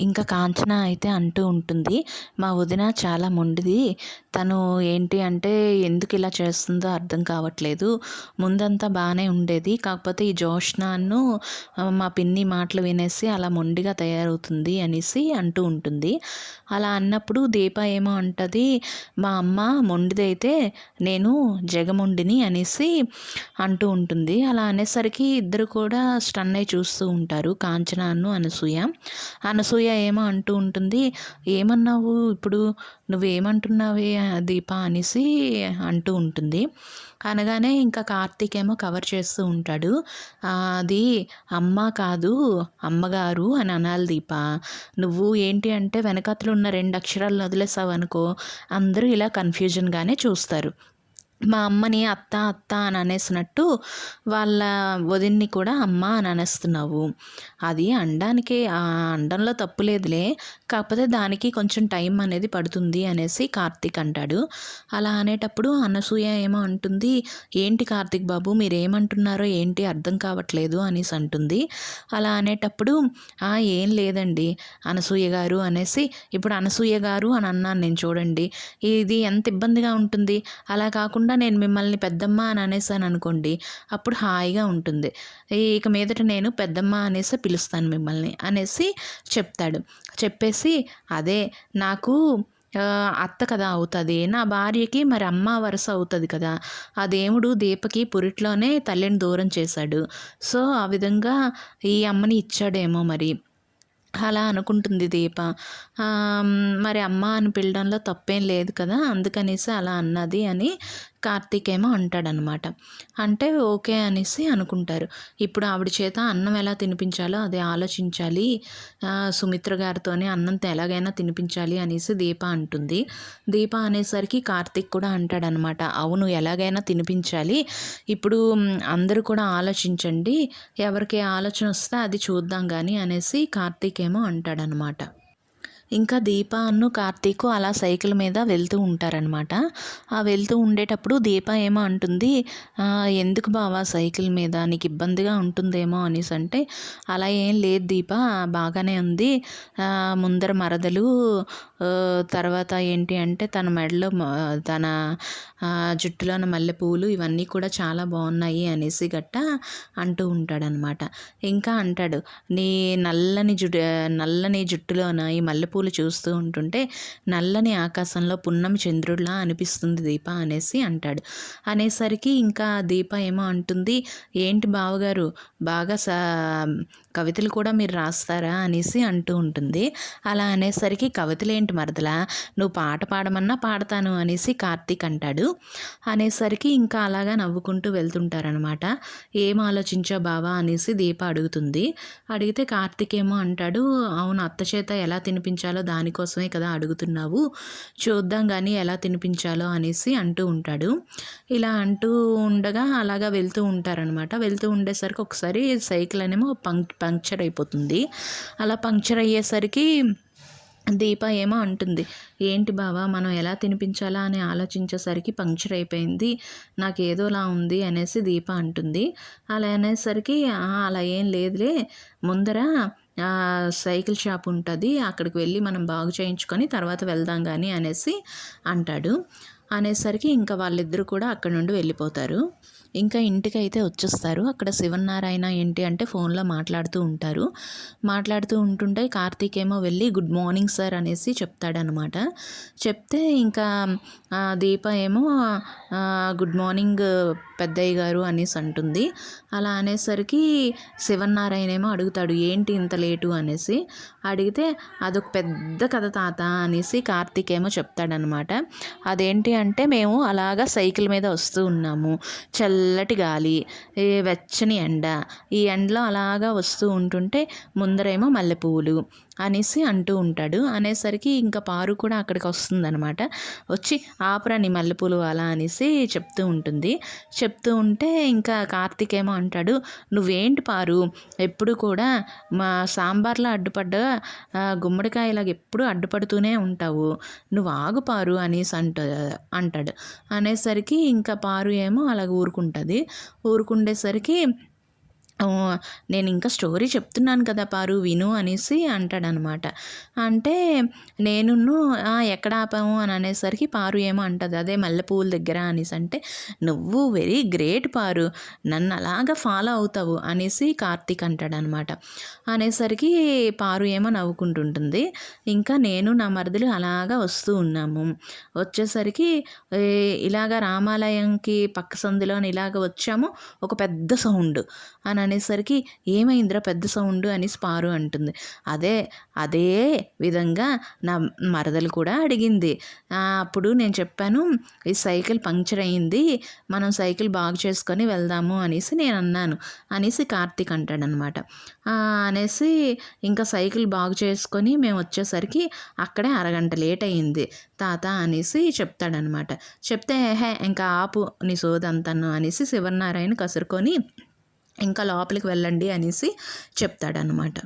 ఇంకా కాంచన అయితే అంటూ ఉంటుంది. మా వదిన చాలా మొండిది. తను ఏంటి అంటే ఎందుకు ఇలా చేస్తుందో అర్థం కావట్లేదు. ముందంతా బాగానే ఉండేది. కాకపోతే ఈ జోష్నాను మా పిన్ని మాటలు వినేసి అలా మొండిగా తయారవుతుంది అనేసి అంటూ ఉంటుంది. అలా అన్నప్పుడు దీప ఏమో అంటుంది మా అమ్మ మొండిదైతే నేను జగమొండిని అనేసి అంటూ ఉంటుంది. అలా అనేసరికి ఇద్దరు కూడా స్టన్ అయి చూస్తూ ఉంటారు కాంచనాను అనసూయ. అనసూయ ఏమో అంటూ ఉంటుంది ఏమన్నావు ఇప్పుడు? నువ్వేమంటున్నావే దీప అనేసి అంటూ ఉంటుంది. అనగానే ఇంకా కార్తీక్ ఏమో కవర్ చేస్తూ ఉంటాడు. అది అమ్మ కాదు అమ్మగారు అని అనాలి దీప. నువ్వు ఏంటి అంటే వెనకతలు ఉన్న రెండు అక్షరాలు వదిలేసావు అనుకో అందరూ ఇలా కన్ఫ్యూజన్గానే చూస్తారు. మా అమ్మని అత్త అత్త అని అనేసినట్టు వాళ్ళ వదిన్ని కూడా అమ్మ అని అనేస్తున్నావు. అది అండానికి ఆ అండంలో తప్పు లేదులే. కాకపోతే దానికి కొంచెం టైం అనేది పడుతుంది అనేసి కార్తీక్ అంటాడు. అలా అనేటప్పుడు అనసూయ ఏమో అంటుంది ఏంటి కార్తీక్ బాబు మీరేమంటున్నారో ఏంటి అర్థం కావట్లేదు అనేసి అంటుంది. అలా అనేటప్పుడు ఏం లేదండి అనసూయ గారు అనేసి ఇప్పుడు అనసూయ గారు అని అన్నాను నేను చూడండి. ఇది ఎంత ఇబ్బందిగా ఉంటుంది. అలా కాకుండా నేను మిమ్మల్ని పెద్దమ్మ అని అనేసాను అనుకోండి అప్పుడు హాయిగా ఉంటుంది. ఇక మీదట నేను పెద్దమ్మ అనేసి పిలుస్తాను మిమ్మల్ని అనేసి చెప్తాడు. చెప్పేసి అదే నాకు అత్త కదా అవుతుంది నా భార్యకి మరి అమ్మ వరుస అవుతుంది కదా ఆ దేవుడు దీపకి పురిట్లోనే తల్లిని దూరం చేశాడు. సో ఆ విధంగా ఈ అమ్మని ఇచ్చాడేమో మరి. అలా అనుకుంటుంది దీప. మరి అమ్మ అని పిలడంలో తప్పేం లేదు కదా అందుకనేసి అలా అన్నది అని కార్తీక్ ఏమో అంటాడనమాట. అంటే ఓకే అనేసి అనుకుంటారు. ఇప్పుడు ఆవిడ చేత అన్నం ఎలా తినిపించాలో అది ఆలోచించాలి. సుమిత్ర గారితోనే అన్నం ఎలాగైనా తినిపించాలి అనేసి దీప అంటుంది. దీప అనేసరికి కార్తీక్ కూడా అంటాడనమాట. అవును ఎలాగైనా తినిపించాలి. ఇప్పుడు అందరూ కూడా ఆలోచించండి. ఎవరికి ఆలోచన వస్తే అది చూద్దాం కానీ అనేసి కార్తీక్ ఏమో అంటాడనమాట. ఇంకా దీప అన్ను కార్తీకు అలా సైకిల్ మీద వెళ్తూ ఉంటారనమాట ఆ వెళ్తూ ఉండేటప్పుడు దీప ఏమో అంటుంది ఎందుకు బావా సైకిల్ మీద? నీకు ఇబ్బందిగా ఉంటుందేమో అనేసి అంటే అలా ఏం లేదు దీప బాగానే ఉంది. ముందర మరదలు తర్వాత ఏంటి అంటే తన మెడలో తన జుట్టులోని మల్లెపూలు ఇవన్నీ కూడా చాలా బాగున్నాయి అనేసి గట్ట అంటూ ఉంటాడనమాట. ఇంకా అంటాడు నీ నల్లని జుట్టు నల్లని జుట్టులోన ఈ మల్లెపూలు చూస్తూ ఉంటుంటే నల్లని ఆకాశంలో పున్నం చంద్రుడిలా అనిపిస్తుంది దీప అనేసి అంటాడు. అనేసరికి ఇంకా దీప ఏమో అంటుంది ఏంటి బావగారు బాగా సా కవితలు కూడా మీరు రాస్తారా అనేసి అంటూ ఉంటుంది. అలా అనేసరికి కవితలు ఏంటి మరదలా? నువ్వు పాట పాడమన్నా పాడతాను అనేసి కార్తీక్ అంటాడు. అనేసరికి ఇంకా అలాగా నవ్వుకుంటూ వెళ్తుంటారనమాట. ఏం ఆలోచించా బావా అనేసి దీప అడుగుతుంది. అడిగితే కార్తీక్ ఏమో అంటాడు అవును అత్త చేత ఎలా తినిపించాలో దానికోసమే కదా అడుగుతున్నావు. చూద్దాం కానీ ఎలా తినిపించాలో అనేసి అంటూ ఉంటాడు. ఇలా అంటూ ఉండగా అలాగా వెళ్తూ ఉంటారనమాట. వెళ్తూ ఉండేసరికి ఒకసారి సైకిల్ అనేమో పంక్ పంక్చర్ అయిపోతుంది. అలా పంక్చర్ అయ్యేసరికి దీప ఏమో అంటుంది ఏంటి బావా మనం ఎలా తినిపించాలా? అని ఆలోచించేసరికి పంక్చర్ అయిపోయింది. నాకు ఏదోలా ఉంది అనేసి దీప అంటుంది. అలా అనేసరికి అలా ఏం లేదులే. ముందర సైకిల్ షాప్ ఉంటుంది. అక్కడికి వెళ్ళి మనం బాగు చేయించుకొని తర్వాత వెళ్దాం కానీ అనేసి అంటాడు. అనేసరికి ఇంకా వాళ్ళిద్దరూ కూడా అక్కడ నుండి వెళ్ళిపోతారు. ఇంకా ఇంటికి అయితే వచ్చేస్తారు. అక్కడ శివనారాయణ ఏంటి అంటే ఫోన్లో మాట్లాడుతూ ఉంటారు. మాట్లాడుతూ ఉంటుంటే కార్తీక్ ఏమో వెళ్ళి గుడ్ మార్నింగ్ సార్ అనేసి చెప్తాడనమాట. చెప్తే ఇంకా దీప ఏమో గుడ్ మార్నింగ్ పెద్దయ్య గారు అనేసి అంటుంది. అలా అనేసరికి శివనారాయణ ఏమో అడుగుతాడు ఏంటి ఇంత లేటు? అనేసి. అడిగితే అదొక పెద్ద కథ తాత అనేసి కార్తీక్ ఏమో చెప్తాడనమాట. అదేంటి అంటే మేము అలాగా సైకిల్ మీద వస్తూ ఉన్నాము. చల్లటి గాలి వెచ్చని ఎండ ఈ ఎండలో అలాగా వస్తూ ఉంటుంటే ముందరేమో మల్లెపూలు. అనేసి అంటూ ఉంటాడు. అనేసరికి ఇంకా పారు కూడా అక్కడికి వస్తుందనమాట వచ్చి ఆపరాని నీ మల్లెపూలు అలా అనేసి చెప్తూ ఉంటుంది. చెప్తూ ఉంటే ఇంకా కార్తీక్ ఏమో అంటాడు నువ్వేంటి పారు? ఎప్పుడు కూడా మా సాంబార్లో అడ్డుపడ్డ గుమ్మడికాయ ఇలాగ ఎప్పుడు అడ్డుపడుతూనే ఉంటావు. నువ్వు ఆగు పారు అనేసి అంట అంటాడు. అనేసరికి ఇంకా పారు ఏమో అలాగ ఊరుకుంటుంది. ఊరుకుండేసరికి నేను ఇంకా స్టోరీ చెప్తున్నాను కదా పారు విను అనేసి అంటాడనమాట. అంటే నేనును ఎక్కడ ఆపాము అని అనేసరికి పారు ఏమో అంటది. అదే మల్లెపూల దగ్గర అనేసి అంటే నువ్వు వెరీ గ్రేట్ పారు నన్ను అలాగా ఫాలో అవుతావు అనేసి కార్తీక్ అంటాడనమాట. అనేసరికి పారు ఏమో నవ్వుకుంటుంటుంది. ఇంకా నేను నా మరదలు అలాగా వస్తూ ఉన్నాము. వచ్చేసరికి ఇలాగ రామాలయంకి పక్క సందులో ఇలాగ వచ్చాము ఒక పెద్ద సౌండ్ అని అనేసరికి ఏమైందిరా పెద్ద సౌండ్ అనేసి పారు అంటుంది. అదే అదే విధంగా నా మరదలు కూడా అడిగింది. అప్పుడు నేను చెప్పాను ఈ సైకిల్ పంక్చర్ అయింది మనం సైకిల్ బాగు చేసుకొని వెళ్దాము అనేసి నేను అన్నాను అనేసి కార్తీక్ అంటాడనమాట. అనేసి ఇంకా సైకిల్ బాగు చేసుకొని మేము వచ్చేసరికి అక్కడే అరగంట లేట్ అయింది తాత అనేసి చెప్తాడనమాట. చెప్తే హే ఇంకా ఆపు నీ సోదంతను అనేసి శివనారాయణ కసురుకొని ఇంకా లోపలికి వెళ్ళండి అనేసి చెప్తాడనమాట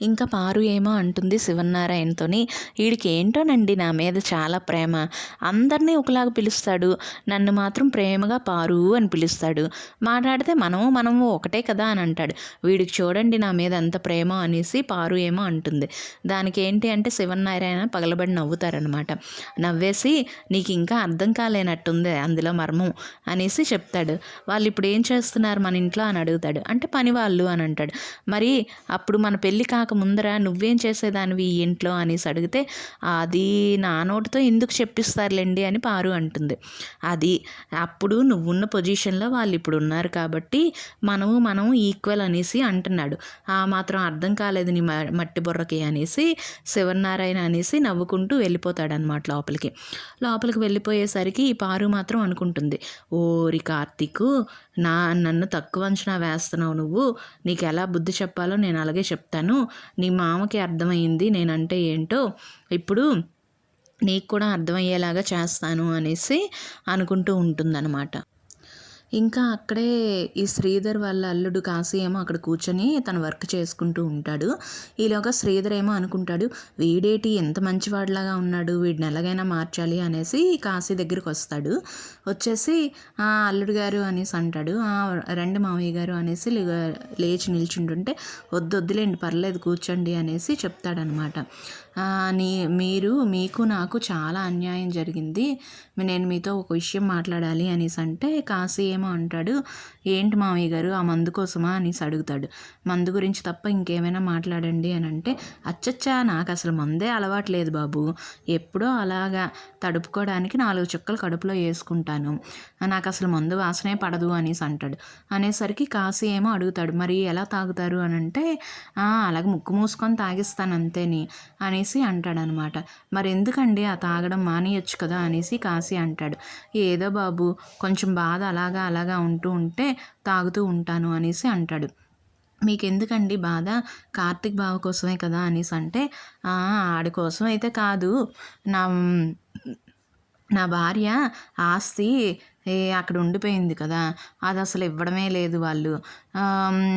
ఇంకా పారు ఏమో అంటుంది శివన్నారాయణతోని. వీడికి ఏంటోనండి నా మీద చాలా ప్రేమ. అందరినీ ఒకలాగా పిలుస్తాడు. నన్ను మాత్రం ప్రేమగా పారు అని పిలుస్తాడు. మాట్లాడితే మనము మనము ఒకటే కదా అని అంటాడు. వీడికి చూడండి నా మీద ఎంత ప్రేమ అనేసి పారు ఏమో అంటుంది. దానికి ఏంటి అంటే శివన్నారాయణ పగలబడి నవ్వుతారనమాట. నవ్వేసి నీకు ఇంకా అర్థం కాలేనట్టుంది అందులో మర్మం అనేసి చెప్తాడు. వాళ్ళు ఇప్పుడు ఏం చేస్తున్నారు మన ఇంట్లో అని అడుగుతాడు. అంటే పని వాళ్ళు అని అంటాడు. మరి అప్పుడు మన పెళ్ళి కాక ముందర నువ్వేం చేసేదానివి ఈ ఇంట్లో అనేసి అడిగితే అది నా నోటితో ఎందుకు చెప్పిస్తారులేండి? అని పారు అంటుంది. అది అప్పుడు నువ్వున్న పొజిషన్లో వాళ్ళు ఇప్పుడు ఉన్నారు కాబట్టి మనము మనం ఈక్వల్ అనేసి అంటున్నాడు. ఆ మాత్రం అర్థం కాలేదు నీ మ- మట్టి బుర్రకి అనేసి శివనారాయణ అనేసి నవ్వుకుంటూ వెళ్ళిపోతాడనమాట లోపలికి. లోపలికి వెళ్ళిపోయేసరికి ఈ పారు మాత్రం అనుకుంటుంది ఓరి కార్తీకు నా నన్ను తక్కువ అంచనా వేస్తున్నావు నువ్వు. నీకు ఎలా బుద్ధి చెప్పాలో నేను అలాగే చెప్తాను. నీ మామకి అర్థమైంది నేనంటే ఏంటో. ఇప్పుడు నీకు కూడా అర్థమయ్యేలాగా చేస్తాను అనేసి అనుకుంటూ ఉంటుందన్నమాట. ఇంకా అక్కడే ఈ శ్రీధర్ వాళ్ళ అల్లుడు కాశీ ఏమో అక్కడ కూర్చొని తన వర్క్ చేసుకుంటూ ఉంటాడు. ఈలోగా శ్రీధర్ ఏమో అనుకుంటాడు వీడేటి ఎంత మంచివాడిలాగా ఉన్నాడు వీడిని ఎలాగైనా మార్చాలి అనేసి కాశీ దగ్గరికి వస్తాడు. వచ్చేసి "ఆ, అల్లుడు గారు అనేసి అంటాడు. "ఆ, రండి మామయ్య గారు అనేసి లేచి నిల్చుంటుంటే వద్దు వద్దులేండి పర్లేదు కూర్చోండి అనేసి చెప్తాడనమాట. నీ మీరు మీకు నాకు చాలా అన్యాయం జరిగింది. నేను మీతో ఒక విషయం మాట్లాడాలి అనేసి అంటే కాశీ ఏమో అంటాడు. ఏంటి మామయ్య గారు ఆ మందు కోసమా? అనేసి అడుగుతాడు. మందు గురించి తప్ప ఇంకేమైనా మాట్లాడండి అని అంటే అచ్చచ్చా నాకు అసలు మందే అలవాటు లేదు బాబు. ఎప్పుడో అలాగా తడుపుకోవడానికి నాలుగు చుక్కలు కడుపులో వేసుకుంటాను. నాకు అసలు మందు వాసనే పడదు అనేసి అంటాడు. అనేసరికి కాశీ ఏమో అడుగుతాడు. మరి ఎలా తాగుతారు? అని అంటే అలాగే ముక్కు మూసుకొని తాగిస్తాను అంతేని అనేసి అంటాడనమాట. మరి ఎందుకండి ఆ తాగడం మానేయొచ్చు కదా? అనేసి కాశీ అంటాడు. ఏదో బాబు కొంచెం బాధ అలాగా అలాగా ఉంటూ ఉంటే తాగుతూ ఉంటాను అనేసి అంటాడు. మీకు ఎందుకండి బాధ? కార్తిక్ బావ కోసమే కదా అనేసి అంటే "ఆ, ఆడి కోసం అయితే కాదు. నా నా భార్య ఆస్తి ఏ అక్కడ ఉండిపోయింది కదా. అది అసలు ఇవ్వడమే లేదు వాళ్ళు.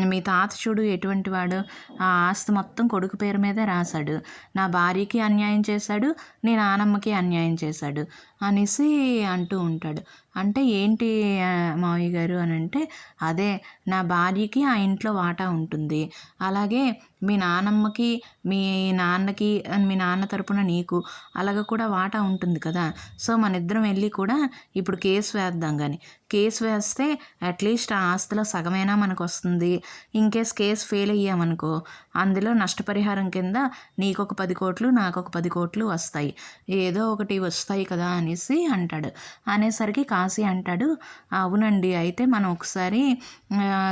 మీ తాత చూడు ఎటువంటి వాడు? ఆ ఆస్తి మొత్తం కొడుకు పేరు మీదే రాశాడు. నా భార్యకి అన్యాయం చేశాడు నీ నానమ్మకి అన్యాయం చేశాడు అనేసి అంటూ ఉంటాడు. అంటే ఏంటి మావయ్య గారు అని అంటే అదే నా భార్యకి ఆ ఇంట్లో వాటా ఉంటుంది. అలాగే మీ నానమ్మకి మీ నాన్నకి మీ నాన్న తరపున నీకు అలాగ కూడా వాటా ఉంటుంది కదా. సో మన ఇద్దరం వెళ్ళి కూడా ఇప్పుడు కేసు వేద్దాం కానీ కేసు వేస్తే అట్లీస్ట్ ఆ ఆస్తిలో సగమైనా మనకు వస్తుంది in case case case fail అయ్యామనుకో అందులో నష్టపరిహారం కింద నీకు ఒక పది కోట్లు నాకు ఒక పది కోట్లు వస్తాయి. ఏదో ఒకటి వస్తాయి కదా అనేసి అంటాడు. అనేసరికి కాశీ అంటాడు అవునండి అయితే మనం ఒకసారి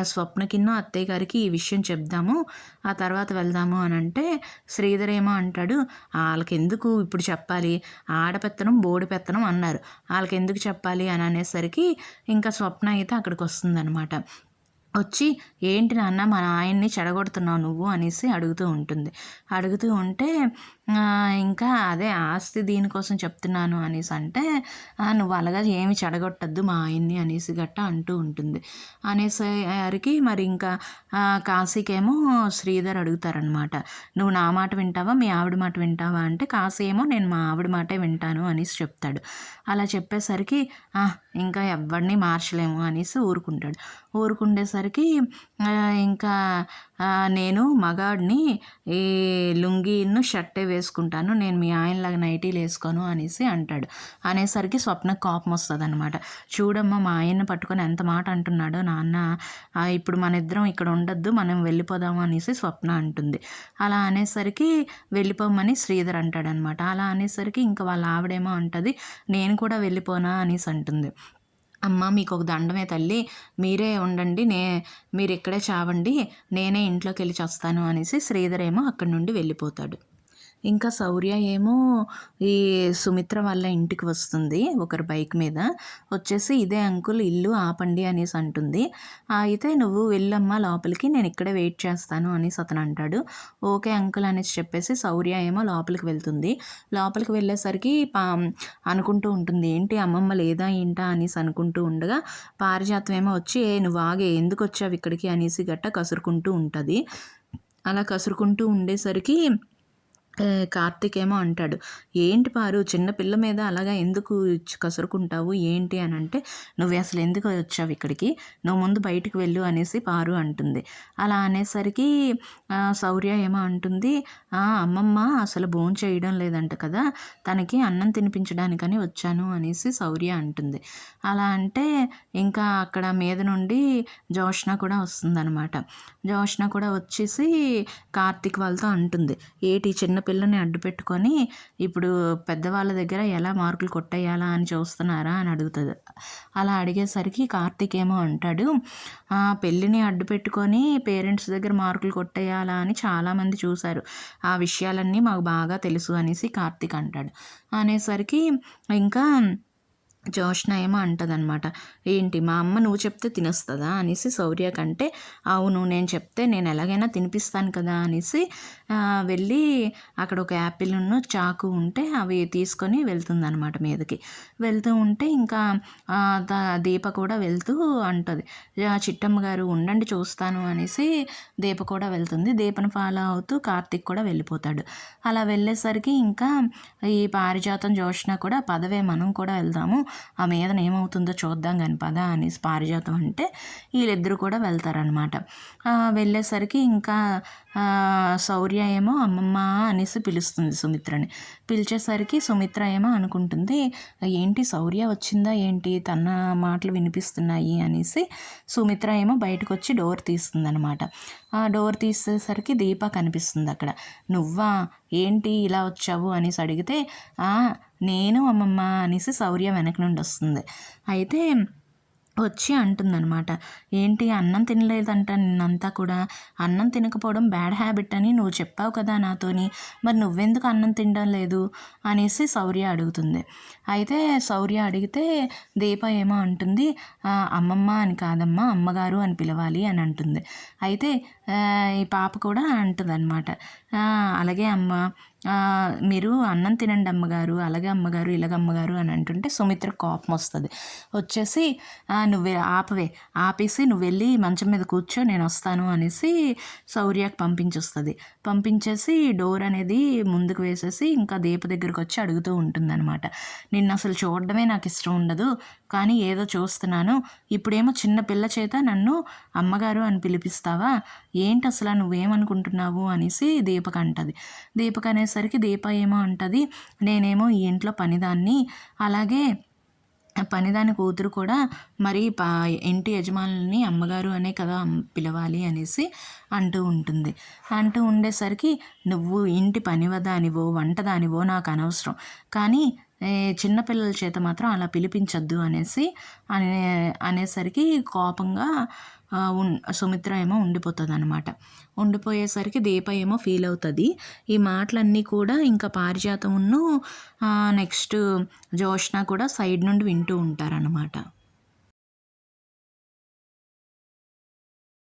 స్వప్నకిన్నో అత్తయ్య గారికి ఈ విషయం చెప్దాము. ఆ తర్వాత వెళ్దాము అని అంటే శ్రీధర్ ఏమో అంటాడు వాళ్ళకి ఎందుకు ఇప్పుడు చెప్పాలి? ఆడపెత్తనం బోడి పెత్తనం అన్నారు. వాళ్ళకి ఎందుకు చెప్పాలి? అని అనేసరికి ఇంకా స్వప్న అయితే అక్కడికి వస్తుందనమాట వచ్చి ఏంటి నాన్న మన ఆయన్ని చెడగొడుతున్నావు నువ్వు? అనేసి అడుగుతూ ఉంటుంది. అడుగుతూ ఉంటే ఇంకా అదే ఆస్తి దీనికోసం చెప్తున్నాను అనేసి అంటే నువ్వు అలాగా ఏమి చెడగొట్టద్దు మా ఆయన్ని అనేసి గట్ట అంటూ ఉంటుంది. అనేసరికి మరి ఇంకా కాశీకేమో శ్రీధర్ అడుగుతారనమాట. నువ్వు నా మాట వింటావా? మీ ఆవిడ మాట వింటావా? అంటే కాశీ ఏమో నేను మా ఆవిడ మాటే వింటాను అనేసి చెప్తాడు. అలా చెప్పేసరికి ఇంకా ఎవరిని మార్చలేము అనేసి ఊరుకుంటాడు. ఊరుకుండేసరికి ఇంకా నేను మగాడిని ఈ లుంగీను షర్టే వేసుకుంటాను నేను మీ ఆయనలాగా నైటీలు వేసుకోను అనేసి అంటాడు. అనేసరికి స్వప్న కోపం వస్తుంది అనమాట చూడమ్మా మా ఆయన్ని పట్టుకొని ఎంత మాట అంటున్నాడో నాన్న ఇప్పుడు మన ఇద్దరం ఇక్కడ ఉండొద్దు మనం వెళ్ళిపోదాము అనేసి స్వప్న అంటుంది. అలా అనేసరికి వెళ్ళిపోమని శ్రీధర్ అంటాడనమాట అలా అనేసరికి ఇంకా వాళ్ళ ఆవిడేమో అంటుంది నేను కూడా వెళ్ళిపోనా అనేసి అంటుంది. అమ్మ మీకు ఒక దండమే తల్లి. మీరే ఉండండి నే మీరు ఇక్కడే చావండి నేనే ఇంట్లోకి వెళ్ళి చస్తాను అనేసి శ్రీధరేమో అక్కడి నుండి వెళ్ళిపోతాడు. ఇంకా శౌర్య ఏమో ఈ సుమిత్ర వాళ్ళ ఇంటికి వస్తుంది ఒకరి బైక్ మీద. వచ్చేసి ఇదే అంకుల్ ఇల్లు ఆపండి అనేసి అంటుంది. అయితే నువ్వు వెళ్ళమ్మా లోపలికి నేను ఇక్కడే వెయిట్ చేస్తాను అనేసి అతను అంటాడు. ఓకే అంకుల్ అనేసి చెప్పేసి శౌర్య ఏమో లోపలికి వెళ్తుంది. లోపలికి వెళ్ళేసరికి పా అనుకుంటూ ఉంటుంది ఏంటి అమ్మమ్మ లేదా ఏంటా? అనేసి అనుకుంటూ ఉండగా పారిజాతం ఏమో వచ్చి ఏ నువ్వు ఆగే ఎందుకు వచ్చావు ఇక్కడికి? అనేసి గట్ట కసురుకుంటూ ఉంటుంది. అలా కసురుకుంటూ ఉండేసరికి కార్తీక్ ఏమో అంటాడు. ఏంటి పారు చిన్నపిల్ల మీద అలాగా ఎందుకు కసురుకుంటావు? ఏంటి అని అంటే నువ్వు అసలు ఎందుకు వచ్చావు ఇక్కడికి? నువ్వు ముందు బయటకు వెళ్ళు అనేసి పారు అంటుంది. అలా అనేసరికి శౌర్య ఏమో అంటుంది అమ్మమ్మ అసలు భోజనం చేయడం లేదంట కదా తనకి అన్నం తినిపించడానికని వచ్చాను అనేసి శౌర్య అంటుంది. అలా అంటే ఇంకా అక్కడ మీద నుండి జోష్న కూడా వస్తుందన్నమాట. జోష్న కూడా వచ్చేసి కార్తీక్ వాళ్ళతో అంటుంది. ఏటి చిన్న పిల్లని అడ్డు పెట్టుకొని ఇప్పుడు పెద్దవాళ్ళ దగ్గర ఎలా మార్కులు కొట్టేయాలా అని చూస్తున్నారా అని అడుగుతుంది. అలా అడిగేసరికి కార్తీక్ ఏమో అంటాడు పెళ్ళిని అడ్డు పెట్టుకొని పేరెంట్స్ దగ్గర మార్కులు కొట్టేయాలా అని చాలామంది చూశారు. ఆ విషయాలన్నీ మాకు బాగా తెలుసు అనేసి కార్తీక్ అంటాడు. అనేసరికి ఇంకా జోష్న ఏమో అంటదనమాట ఏంటి మా అమ్మ నువ్వు చెప్తే తినేస్తుందా? అనేసి శౌర్య కంటే అవును నేను చెప్తే నేను ఎలాగైనా తినిపిస్తాను కదా? అనేసి వెళ్ళి అక్కడ ఒక యాపిల్ ఉన్న చాకు ఉంటే అవి తీసుకొని వెళ్తుందనమాట మీదకి. వెళ్తూ ఉంటే ఇంకా దీప కూడా వెళ్తూ అంటుంది. చిట్టమ్మ గారు ఉండండి చూస్తాను అనేసి దీప కూడా వెళ్తుంది. దీపను ఫాలో అవుతూ కార్తిక్ కూడా వెళ్ళిపోతాడు. అలా వెళ్ళేసరికి ఇంకా ఈ పారిజాతం జోష్న కూడా పదవే మనం కూడా వెళ్దాము. ఆ మీదన ఏమవుతుందో చూద్దాం కానీ పదా అనేసి పారిజాతం అంటే వీళ్ళిద్దరూ కూడా వెళ్తారనమాట వెళ్ళేసరికి ఇంకా శౌర్య ఏమో అమ్మమ్మ అనేసి పిలుస్తుంది సుమిత్రని. పిలిచేసరికి సుమిత్ర ఏమో అనుకుంటుంది ఏంటి శౌర్య వచ్చిందా ఏంటి? తన మాటలు వినిపిస్తున్నాయి అనేసి సుమిత్ర ఏమో బయటకు వచ్చి డోర్ తీస్తుందనమాట ఆ డోర్ తీసేసరికి దీప కనిపిస్తుంది అక్కడ. నువ్వా? ఏంటి ఇలా వచ్చావు? అనేసి అడిగితే నేను అమ్మమ్మ అనేసి శౌర్య వెనక నుండి వస్తుంది. అయితే వచ్చి అంటుందన్నమాట. ఏంటి అన్నం తినలేదంట నిన్నంతా కూడా? అన్నం తినకపోవడం బ్యాడ్ హ్యాబిట్ అని నువ్వు చెప్పావు కదా నాతోని. మరి నువ్వెందుకు అన్నం తినడం లేదు? అనేసి శౌర్య అడుగుతుంది. అయితే శౌర్య అడిగితే దీప ఏమో అంటుంది అమ్మమ్మ అని కాదమ్మా అమ్మగారు అని పిలవాలి అని అంటుంది. అయితే ఈ పాప కూడా అంటుంది అనమాట అలాగే అమ్మ మీరు అన్నం తినండి అమ్మగారు అలాగే అమ్మగారు ఇలాగ అమ్మగారు అని అంటుంటే సుమిత్ర కోపం వస్తుంది. వచ్చేసి నువ్వే ఆపవే ఆపేసి నువ్వు వెళ్ళి మంచం మీద కూర్చో నేను వస్తాను అనేసి సౌర్యకి పంపించొస్తుంది. పంపించేసి డోర్ అనేది ముందుకు వేసేసి ఇంకా దీప దగ్గరకు వచ్చి అడుగుతూ ఉంటుందన్నమాట. నిన్ను అసలు చూడడమే నాకు ఇష్టం ఉండదు కానీ ఏదో చూస్తున్నాను. ఇప్పుడేమో చిన్న పిల్ల చేత నన్ను అమ్మగారు అని పిలిపిస్తావా? ఏంటి అసలు నువ్వేమనుకుంటున్నావు అనేసి దీపక అంటది. దీపక అనేసరికి దీప ఏమో అంటది నేనేమో ఈ ఇంట్లో పనిదాన్ని అలాగే పనిదాని కూతురు కూడా మరి పా ఇంటి యజమానుల్ని అమ్మగారు అనే కదా పిలవాలి అనేసి అంటూ ఉంటుంది. అంటూ ఉండేసరికి నువ్వు ఇంటి పనివదానివో వంటదానివో నాకు అనవసరం. కానీ చిన్నపిల్లల చేత మాత్రం అలా పిలిపించద్దు అనేసి అనే అనేసరికి కోపంగా సుమిత్ర ఏమో ఉండిపోతుంది అనమాట ఉండిపోయేసరికి దీప ఏమో ఫీల్ అవుతుంది. ఈ మాటలన్నీ కూడా ఇంకా పారిజాతమును నెక్స్ట్ జోష్న కూడా సైడ్ నుండి వింటూ ఉంటారనమాట